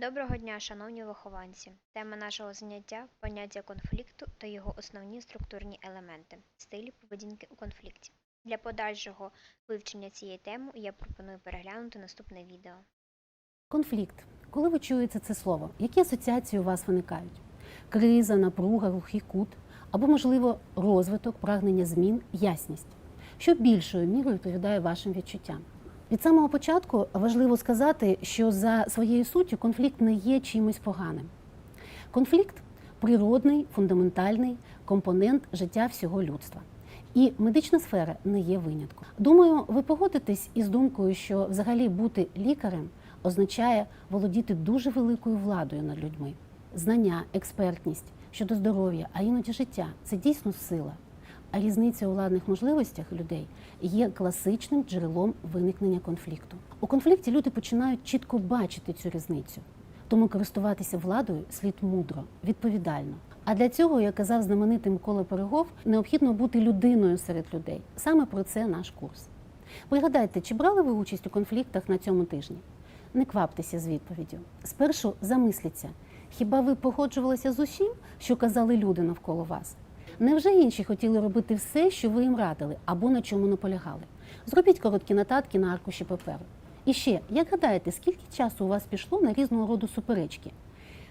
Доброго дня, шановні вихованці! Тема нашого заняття поняття конфлікту та його основні структурні елементи, стилі поведінки у конфлікті. Для подальшого вивчення цієї теми я пропоную переглянути наступне відео. Конфлікт. Коли ви чуєте це слово, які асоціації у вас виникають? Криза, напруга, глухий кут, або, можливо, розвиток, прагнення змін, ясність, що більшою мірою відповідає вашим відчуттям. Від самого початку важливо сказати, що за своєю суттю конфлікт не є чимось поганим. Конфлікт природний, фундаментальний компонент життя всього людства. І медична сфера не є винятком. Думаю, ви погодитесь із думкою, що взагалі бути лікарем означає володіти дуже великою владою над людьми. Знання, експертність щодо здоров'я, а іноді життя це дійсно сила. А різниця у владних можливостях людей є класичним джерелом виникнення конфлікту. У конфлікті люди починають чітко бачити цю різницю. Тому користуватися владою слід мудро, відповідально. А для цього, як казав знаменитий Микола Перегов, необхідно бути людиною серед людей. Саме про це наш курс. Пригадайте, чи брали ви участь у конфліктах на цьому тижні? Не кваптеся з відповіддю. Спершу замисліться, хіба ви погоджувалися з усім, що казали люди навколо вас? Невже інші хотіли робити все, що ви їм радили, або на чому наполягали? Зробіть короткі нотатки на аркуші паперу. І ще, як гадаєте, скільки часу у вас пішло на різного роду суперечки?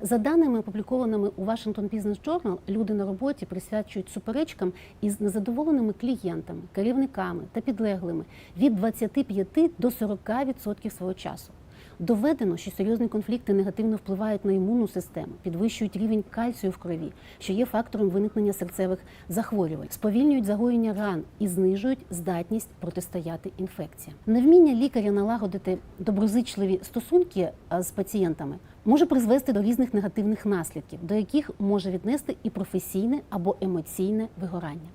За даними, опублікованими у Washington Business Journal, люди на роботі присвячують суперечкам із незадоволеними клієнтами, керівниками та підлеглими від 25 до 40% свого часу. Доведено, що серйозні конфлікти негативно впливають на імунну систему, підвищують рівень кальцію в крові, що є фактором виникнення серцевих захворювань, сповільнюють загоєння ран і знижують здатність протистояти інфекціям. Невміння лікаря налагодити доброзичливі стосунки з пацієнтами може призвести до різних негативних наслідків, до яких може віднести і професійне або емоційне вигорання.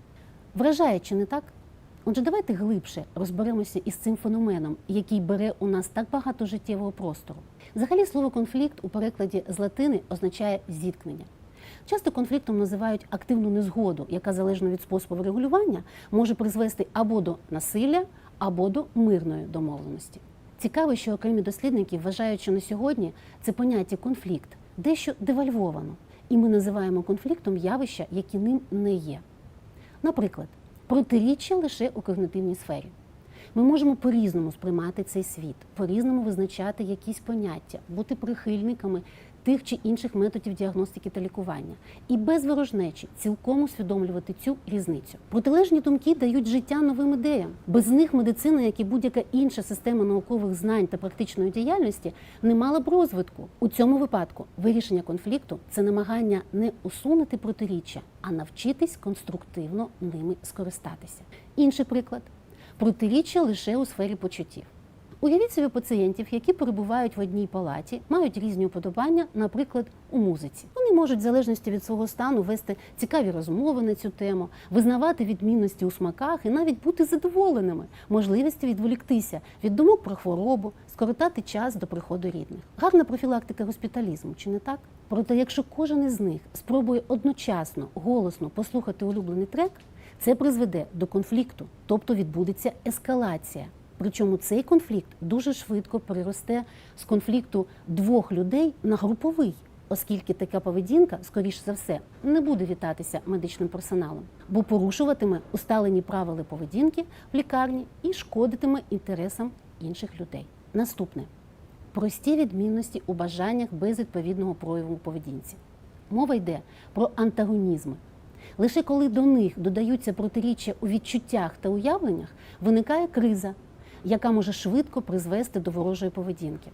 Вражає чи не так? Отже, давайте глибше розберемося із цим феноменом, який бере у нас так багато життєвого простору. Взагалі, слово конфлікт у перекладі з латини означає зіткнення. Часто конфліктом називають активну незгоду, яка залежно від способу регулювання може призвести або до насилля, або до мирної домовленості. Цікаво, що окремі дослідники вважають, що на сьогодні це поняття конфлікт дещо девальвовано, і ми називаємо конфліктом явища, які ним не є. Наприклад, протиріччя лише у когнитивній сфері. Ми можемо по-різному сприймати цей світ, по-різному визначати якісь поняття, бути прихильниками тих чи інших методів діагностики та лікування, і без ворожнечі цілком усвідомлювати цю різницю. Протилежні думки дають життя новим ідеям. Без них медицина, як і будь-яка інша система наукових знань та практичної діяльності, не мала б розвитку. У цьому випадку вирішення конфлікту це намагання не усунути протиріччя, а навчитись конструктивно ними скористатися. Інший приклад протиріччя лише у сфері почуттів. Уявіть собі пацієнтів, які перебувають в одній палаті, мають різні уподобання, наприклад, у музиці. Вони можуть, в залежності від свого стану, вести цікаві розмови на цю тему, визнавати відмінності у смаках і навіть бути задоволеними, можливістю відволіктися від думок про хворобу, скоротати час до приходу рідних. Гарна профілактика госпіталізму, чи не так? Проте, якщо кожен із них спробує одночасно голосно послухати улюблений трек, це призведе до конфлікту, тобто відбудеться ескалація. Причому цей конфлікт дуже швидко переросте з конфлікту двох людей на груповий, оскільки така поведінка, скоріш за все, не буде вітатися медичним персоналом, бо порушуватиме усталені правила поведінки в лікарні і шкодитиме інтересам інших людей. Наступне прості відмінності у бажаннях без відповідного прояву поведінці. Мова йде про антагонізми. Лише коли до них додаються протиріччя у відчуттях та уявленнях, виникає криза, яка може швидко призвести до ворожої поведінки.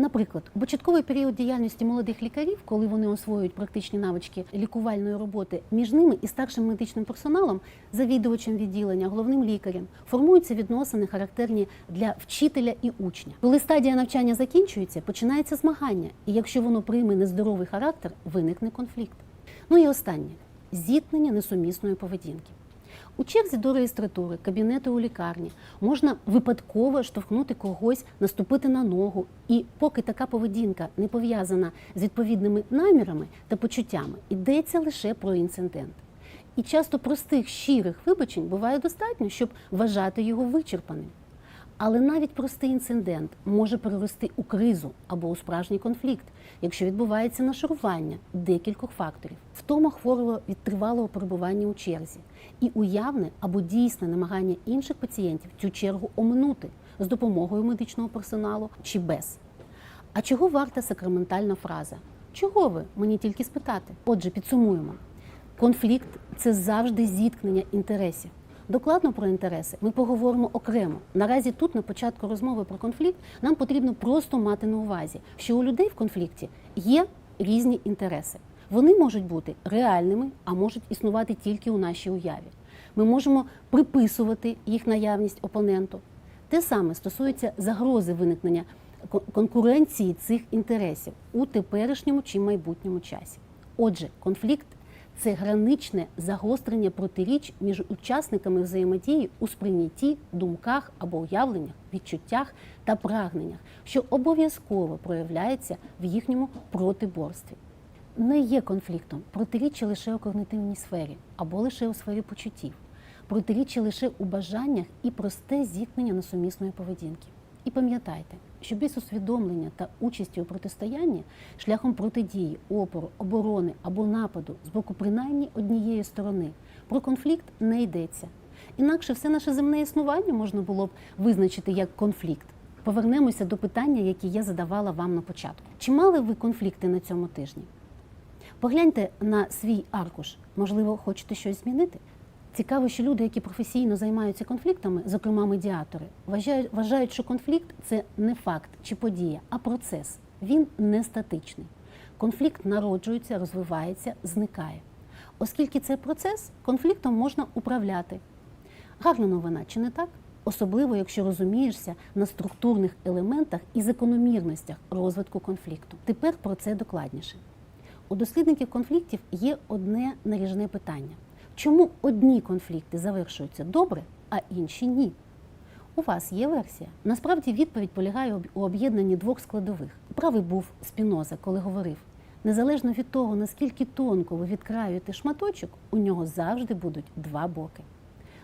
Наприклад, у початковий період діяльності молодих лікарів, коли вони освоюють практичні навички лікувальної роботи, між ними і старшим медичним персоналом, завідувачем відділення, головним лікарем, формуються відносини, характерні для вчителя і учня. Коли стадія навчання закінчується, починається змагання, і якщо воно прийме нездоровий характер, виникне конфлікт. Ну і останнє зіткнення несумісної поведінки. У черзі до реєстратури, кабінету у лікарні можна випадково штовхнути когось, наступити на ногу. І поки така поведінка не пов'язана з відповідними намірами та почуттями, йдеться лише про інцидент. І часто простих щирих вибачень буває достатньо, щоб вважати його вичерпаним. Але навіть простий інцидент може перерости у кризу або у справжній конфлікт, якщо відбувається нашарування декількох факторів, втома хворого від тривалого перебування у черзі, і уявне або дійсне намагання інших пацієнтів цю чергу оминути з допомогою медичного персоналу чи без. А чого варта сакраментальна фраза? Чого ви? Мені тільки спитати. Отже, підсумуємо. Конфлікт це завжди зіткнення інтересів. Докладно про інтереси ми поговоримо окремо. Наразі тут, на початку розмови про конфлікт, нам потрібно просто мати на увазі, що у людей в конфлікті є різні інтереси. Вони можуть бути реальними, а можуть існувати тільки у нашій уяві. Ми можемо приписувати їх наявність опоненту. Те саме стосується загрози виникнення конкуренції цих інтересів у теперішньому чи майбутньому часі. Отже, конфлікт це граничне загострення протиріч між учасниками взаємодії у сприйнятті, думках або уявленнях, відчуттях та прагненнях, що обов'язково проявляється в їхньому протиборстві. Не є конфліктом протиріччя лише у когнитивній сфері або лише у сфері почуттів, протиріччя лише у бажаннях і просте зіткнення несумісної поведінки. І пам'ятайте, що без усвідомлення та участі у протистоянні шляхом протидії, опору, оборони або нападу з боку принаймні однієї сторони про конфлікт не йдеться. Інакше все наше земне існування можна було б визначити як конфлікт. Повернемося до питання, яке я задавала вам на початку. Чи мали ви конфлікти на цьому тижні? Погляньте на свій аркуш. Можливо, хочете щось змінити? Цікаво, що люди, які професійно займаються конфліктами, зокрема медіатори, вважають, вважають, що конфлікт це не факт чи подія, а процес. Він не статичний. Конфлікт народжується, розвивається, зникає. Оскільки це процес, конфліктом можна управляти. Гарна новина, чи не так? Особливо, якщо розумієшся на структурних елементах і закономірностях розвитку конфлікту. Тепер про це докладніше. У дослідників конфліктів є одне наріжне питання: чому одні конфлікти завершуються добре, а інші ні? У вас є версія? Насправді відповідь полягає у об'єднанні двох складових. Правий був Спіноза, коли говорив: незалежно від того, наскільки тонко ви відкраюєте шматочок, у нього завжди будуть два боки.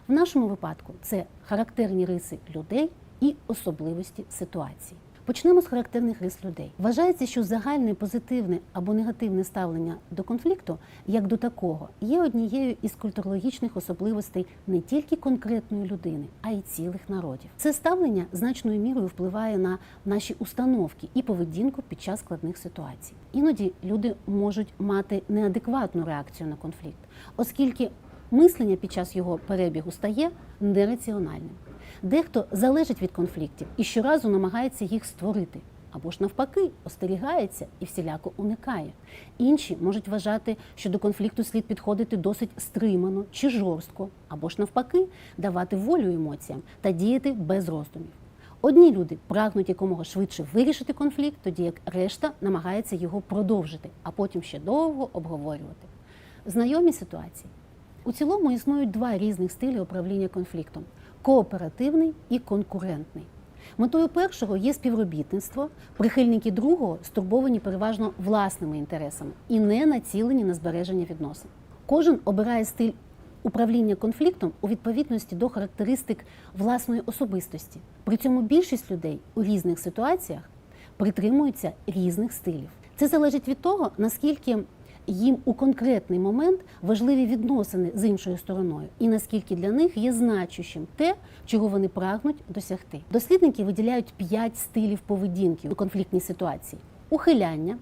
В нашому випадку це характерні риси людей і особливості ситуації. Почнемо з характерних рис людей. Вважається, що загальне позитивне або негативне ставлення до конфлікту, як до такого, є однією із культурологічних особливостей не тільки конкретної людини, а й цілих народів. Це ставлення значною мірою впливає на наші установки і поведінку під час складних ситуацій. Іноді люди можуть мати неадекватну реакцію на конфлікт, оскільки мислення під час його перебігу стає нераціональним. Дехто залежить від конфліктів і щоразу намагається їх створити, або ж навпаки, остерігається і всіляко уникає. Інші можуть вважати, що до конфлікту слід підходити досить стримано чи жорстко, або ж навпаки, давати волю емоціям та діяти без роздумів. Одні люди прагнуть якомога швидше вирішити конфлікт, тоді як решта намагається його продовжити, а потім ще довго обговорювати. Знайомі ситуації. У цілому існують два різних стилі управління конфліктом кооперативний і конкурентний. Метою першого є співробітництво, прихильники другого стурбовані переважно власними інтересами і не націлені на збереження відносин. Кожен обирає стиль управління конфліктом у відповідності до характеристик власної особистості. При цьому більшість людей у різних ситуаціях притримуються різних стилів. Це залежить від того, наскільки їм у конкретний момент важливі відносини з іншою стороною, і наскільки для них є значущим те, чого вони прагнуть досягти. Дослідники виділяють п'ять стилів поведінки у конфліктній ситуації: ухиляння.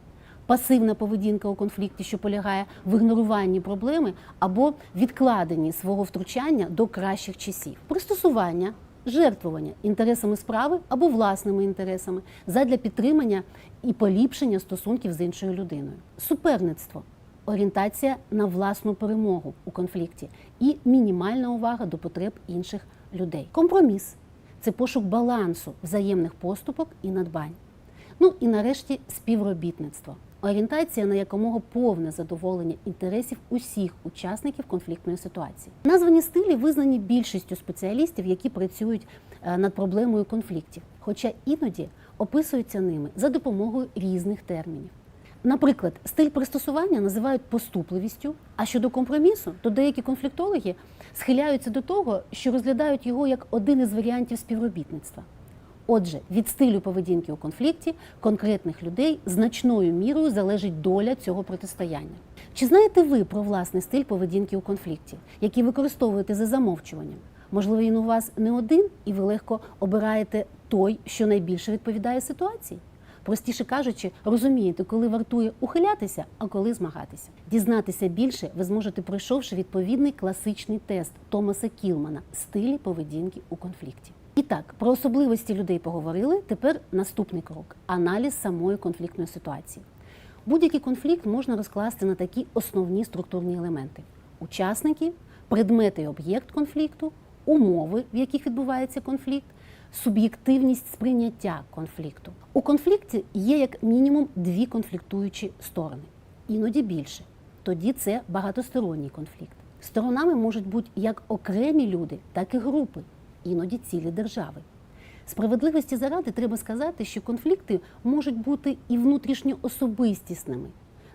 Пасивна поведінка у конфлікті, що полягає в ігноруванні проблеми або відкладенні свого втручання до кращих часів, пристосування, жертвування інтересами справи або власними інтересами задля підтримання і поліпшення стосунків з іншою людиною, суперництво, орієнтація на власну перемогу у конфлікті і мінімальна увага до потреб інших людей. Компроміс це пошук балансу взаємних поступок і надбань. Ну і нарешті співробітництво. Орієнтація на якомога повне задоволення інтересів усіх учасників конфліктної ситуації. Названі стилі визнані більшістю спеціалістів, які працюють е, над проблемою конфліктів, хоча іноді описуються ними за допомогою різних термінів. Наприклад, стиль пристосування називають поступливістю, а щодо компромісу, то деякі конфліктологи схиляються до того, що розглядають його як один із варіантів співробітництва. Отже, від стилю поведінки у конфлікті конкретних людей значною мірою залежить доля цього протистояння. Чи знаєте ви про власний стиль поведінки у конфлікті, який використовуєте за замовчуванням? Можливо, він у вас не один, і ви легко обираєте той, що найбільше відповідає ситуації? Простіше кажучи, розумієте, коли вартує ухилятися, а коли змагатися. Дізнатися більше ви зможете, пройшовши відповідний класичний тест Томаса Кілмана стилі поведінки у конфлікті. І так, про особливості людей поговорили. Тепер наступний крок аналіз самої конфліктної ситуації. Будь-який конфлікт можна розкласти на такі основні структурні елементи: учасники, предмети і об'єкт конфлікту, умови, в яких відбувається конфлікт, суб'єктивність сприйняття конфлікту. У конфлікті є як мінімум дві конфліктуючі сторони, іноді більше. Тоді це багатосторонній конфлікт. Сторонами можуть бути як окремі люди, так і групи, іноді цілі держави. Справедливості заради треба сказати, що конфлікти можуть бути і внутрішньо особистісними.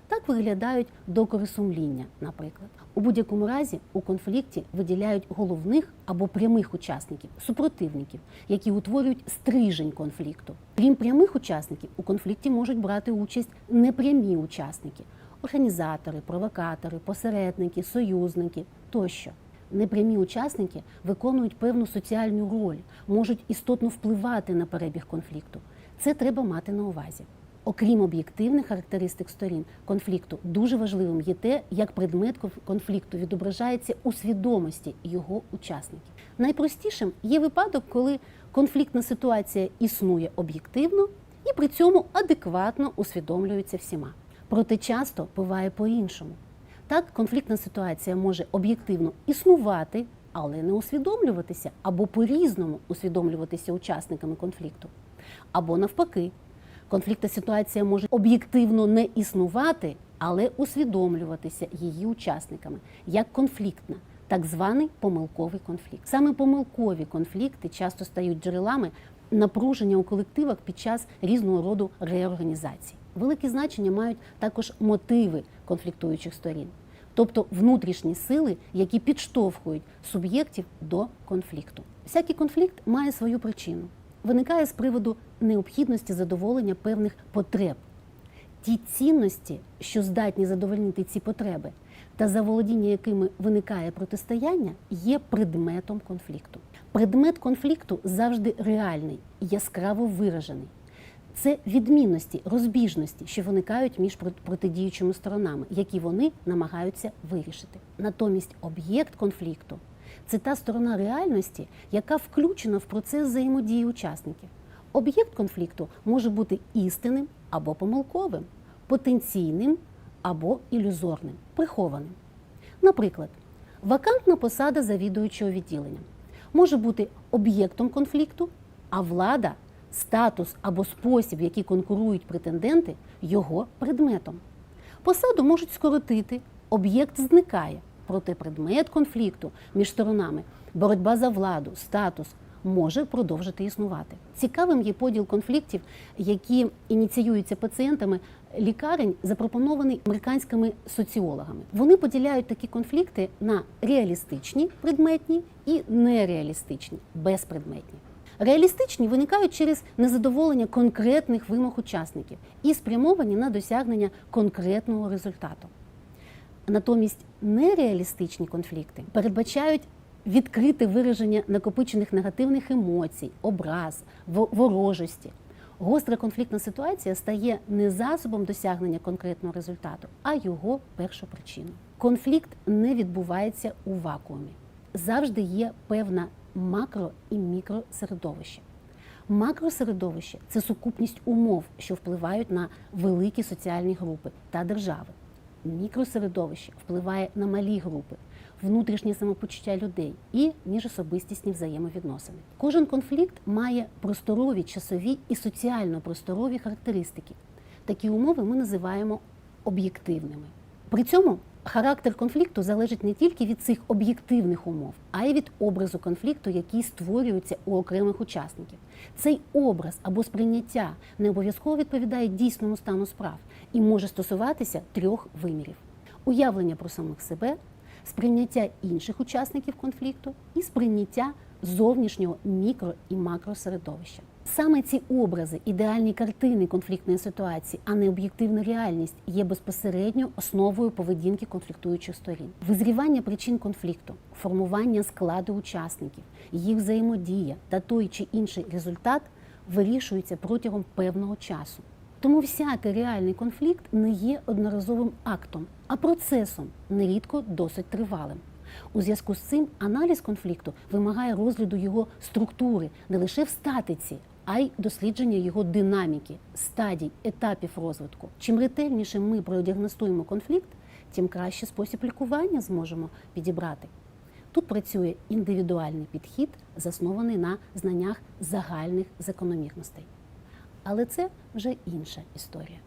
Так виглядають докори сумління, наприклад. У будь-якому разі у конфлікті виділяють головних або прямих учасників, супротивників, які утворюють стрижень конфлікту. Крім прямих учасників, у конфлікті можуть брати участь непрямі учасники організатори, провокатори, посередники, союзники тощо. Непрямі учасники виконують певну соціальну роль, можуть істотно впливати на перебіг конфлікту. Це треба мати на увазі. Окрім об'єктивних характеристик сторін конфлікту, дуже важливим є те, як предмет конфлікту відображається у свідомості його учасників. Найпростішим є випадок, коли конфліктна ситуація існує об'єктивно і при цьому адекватно усвідомлюється всіма. Проте часто буває по-іншому. Так, конфліктна ситуація може об'єктивно існувати, але не усвідомлюватися або по-різному усвідомлюватися учасниками конфлікту. Або навпаки, конфліктна ситуація може об'єктивно не існувати, але усвідомлюватися її учасниками як конфліктна, так званий помилковий конфлікт. Саме помилкові конфлікти часто стають джерелами напруження у колективах під час різного роду реорганізацій. Велике значення мають також мотиви конфліктуючих сторін, тобто внутрішні сили, які підштовхують суб'єктів до конфлікту. Всякий конфлікт має свою причину. Виникає з приводу необхідності задоволення певних потреб. Ті цінності, що здатні задовольнити ці потреби, та заволодіння якими виникає протистояння, є предметом конфлікту. Предмет конфлікту завжди реальний, яскраво виражений. Це відмінності, розбіжності, що виникають між протидіючими сторонами, які вони намагаються вирішити. Натомість об'єкт конфлікту це та сторона реальності, яка включена в процес взаємодії учасників. Об'єкт конфлікту може бути істинним або помилковим, потенційним або ілюзорним, прихованим. Наприклад, вакантна посада завідуючого відділенням може бути об'єктом конфлікту, а влада, статус або спосіб, в який конкурують претенденти, його предметом. Посаду можуть скоротити, об'єкт зникає, проте предмет конфлікту між сторонами, боротьба за владу, статус може продовжити існувати. Цікавим є поділ конфліктів, які ініціюються пацієнтами лікарень, запропонований американськими соціологами. Вони поділяють такі конфлікти на реалістичні, предметні і нереалістичні, безпредметні. Реалістичні виникають через незадоволення конкретних вимог учасників і спрямовані на досягнення конкретного результату. Натомість нереалістичні конфлікти передбачають відкрите вираження накопичених негативних емоцій, образ, во- ворожості. Гостра конфліктна ситуація стає не засобом досягнення конкретного результату, а його першопричиною. Конфлікт не відбувається у вакуумі. Завжди є певна макро і мікросередовище. Макросередовище це сукупність умов, що впливають на великі соціальні групи та держави. Мікросередовище впливає на малі групи, внутрішнє самопочуття людей і міжособистісні взаємовідносини. Кожен конфлікт має просторові, часові і соціально-просторові характеристики. Такі умови ми називаємо об'єктивними. При цьому характер конфлікту залежить не тільки від цих об'єктивних умов, а й від образу конфлікту, який створюється у окремих учасників. Цей образ або сприйняття не обов'язково відповідає дійсному стану справ і може стосуватися трьох вимірів: уявлення про самих себе, сприйняття інших учасників конфлікту і сприйняття зовнішнього мікро і макросередовища. Саме ці образи, ідеальні картини конфліктної ситуації, а не об'єктивна реальність, є безпосередньо основою поведінки конфліктуючих сторін. Визрівання причин конфлікту, формування складу учасників, їх взаємодія та той чи інший результат вирішуються протягом певного часу. Тому всякий реальний конфлікт не є одноразовим актом, а процесом, нерідко досить тривалим. У зв'язку з цим аналіз конфлікту вимагає розгляду його структури не лише в статиці, а й дослідження його динаміки, стадій, етапів розвитку. Чим ретельніше ми продіагностуємо конфлікт, тим краще спосіб лікування зможемо підібрати. Тут працює індивідуальний підхід, заснований на знаннях загальних закономірностей. Але це вже інша історія.